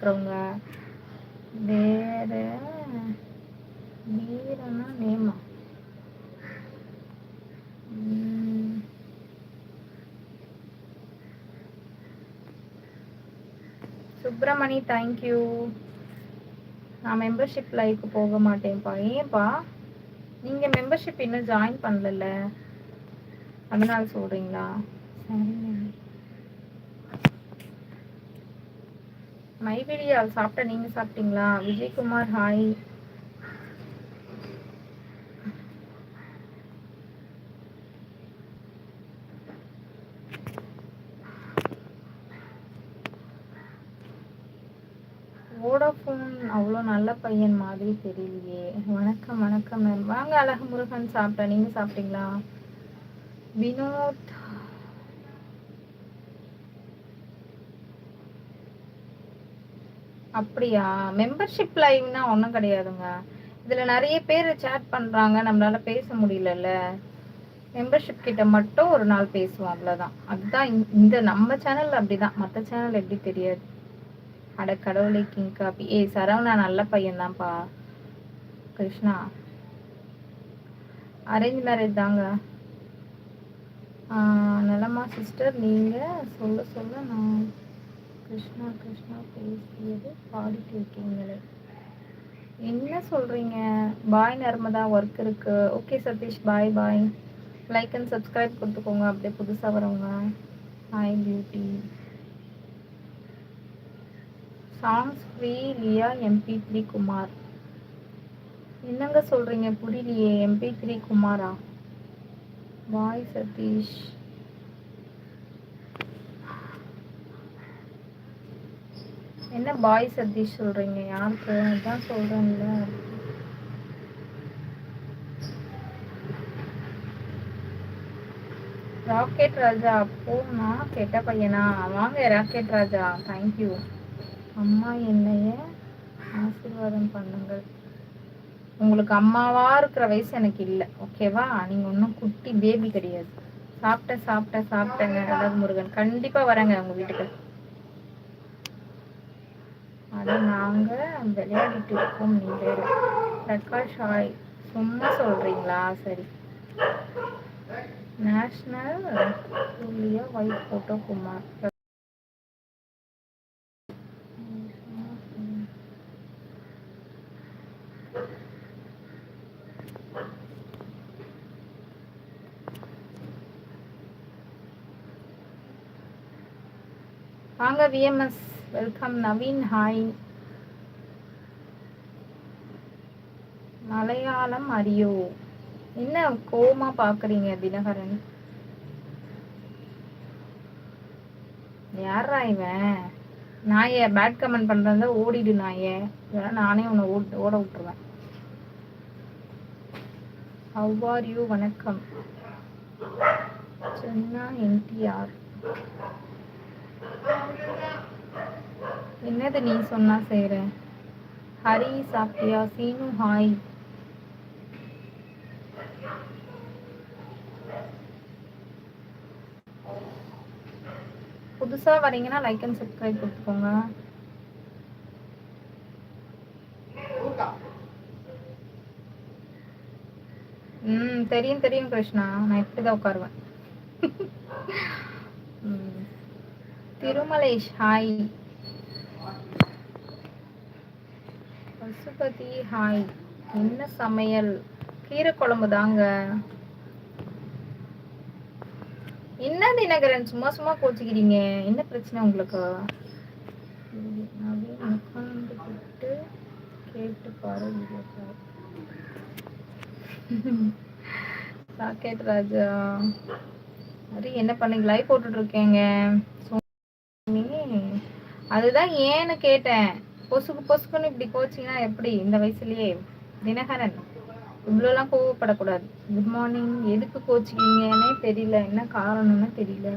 இருக்கிறவங்க. வேற வீரனா நேமா சுப்பிரமணி தேங்க்யூ நான் மெம்பர்ஷிப் லைக்கு போக மாட்டேன்ப்பா. ஏன்ப்பா நீங்கள் மெம்பர்ஷிப் இன்னும் ஜாயின் பண்ணல அதனால சொல்கிறீங்களா சரிங்க மைவிடியா சாப்பிட்ட நீங்கள் சாப்பிட்டீங்களா? விஜயகுமார் ஹாய். வோடாஃபோன் அவ்வளோ நல்ல பையன் மாதிரி தெரியலையே. வணக்கம் வணக்கம் வாங்க அழகு முருகன் சாப்பிட்டேன் நீங்கள் சாப்பிட்டீங்களா? வினோத் அப்படியா? மெம்பர்ஷிப் லைவ்னா ஒன்றும் கிடையாதுங்க. இதில் நிறைய பேர் சேட் பண்ணுறாங்க நம்மளால பேச முடியலல்ல. மெம்பர்ஷிப் கிட்ட மட்டும் ஒரு நாள் பேசுவோம் அவ்வளோதான் அதுதான் இந்த நம்ம சேனல் அப்படிதான். மற்ற சேனல் எப்படி தெரியாது. அட கடவுளை கிங் காப்பி ஏய் சரவணா நல்ல பையன்தான்ப்பா. கிருஷ்ணா. அரேஞ்ச் மேரேஜ் தாங்க. நலமா சிஸ்டர் நீங்கள் சொல்ல சொல்ல நான் கிருஷ்ணா கிருஷ்ணா பேசியது பாடிட்டு இருக்கீங்களே என்ன சொல்கிறீங்க பாய் நர்மதா ஒர்க் இருக்கு. Okay Satish bye bye like and subscribe கொடுத்துக்கோங்க. அப்படியே புதுசாக வரவங்க. ஹாய் பியூட்டி சாங்ஸ் ஃப்ரீ லியா எம்பி த்ரீ குமார். என்னங்க சொல்கிறீங்க புரியலையே. எம்பி த்ரீ குமாரா? பாய் சதீஷ். என்ன பாய் சதீஷ் சொல்கிறீங்க யாருக்கு தான் சொல்கிறேன்ல ராக்கெட் ராஜா போமா கெட்ட பையனா? வாங்க ராக்கெட் ராஜா தேங்க்யூ அம்மா என்னைய ஆசீர்வாதம் பண்ணுங்கள். உங்களுக்கு அம்மாவா இருக்கிற வயசு எனக்கு இல்லை ஓகேவா நீங்க ஒன்றும் குட்டி பேபி கிடையாது. சாப்பிட்ட சாப்பிட்ட சாப்பிட்டேங்க. அழகு முருகன். கண்டிப்பா வரேங்க உங்க வீட்டுக்கு. அட நாங்க விளையாடிட்டு இருக்கோம் நீங்கள் பிரகாஷ் ஹாய் சும்மா சொல்றீங்களா? சரி. நேஷனல் ஒயிட் போட்டோ குமார் வாங்க VMS welcome Naveen hi Malayalam அரியோ என்ன கோமா பாக்குறீங்க தினகரன்? யாரா இவன்? நாய பேட் கமெண்ட் பண்றதா ஓடிடு நாய. இதெல்லாம் நானே உன்னை ஓட விட்டுருவேன். ஹவ் ஆர் யூ வணக்கம். சென்னா என்டிஆர். என்னது நீ சொன்னா செய்யற ஹரி சாப்பிட்டியா? சீனு ஹாய். புதுசா வரீங்கன்னா லைக் அண்ட் சப்ஸ்கிரைப் கொடுத்துக்கோங்க. ம் தெரியும் தெரியும் கிருஷ்ணா. நான் இப்படிதான் உட்காருவேன். திருமலேஷ் ஹாய். பசுபதி ஹாய். என்ன சமையல்? கீரை குழம்பு தாங்க என்ன தினகரன்? சும்மா சும்மா கோச்சிக்கிறீங்க. என்ன பிரச்சனை உங்களுக்கு? உட்காந்துக்கிட்டு கேட்டு பாரு ராக்கெட் ராஜா. அது என்ன பண்ணீங்க? லைவ் போட்டுட்டு இருக்கேங்க. அதுதான் ஏன்னு கேட்டேன். பொசுக்கு பொசுக்குன்னு இப்படி கோச்சிங்கன்னா எப்படி? இந்த வயசுலயே. தினகரன் இவ்வளோலாம் கோவப்படக்கூடாது. குட் மார்னிங் எதுக்கு கோச்சிக்கிங்கன்னே தெரியல. என்ன காரணம்னு தெரியல.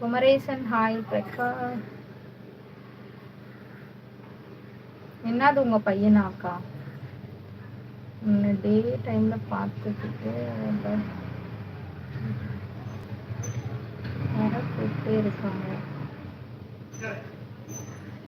குமரேசன் ஹாய் பிரகா. என்னது உங்க பையனா அக்கா? டே டைம்ல பார்த்துக்கிட்டு வர கூப்பிட்டே இருக்காங்க.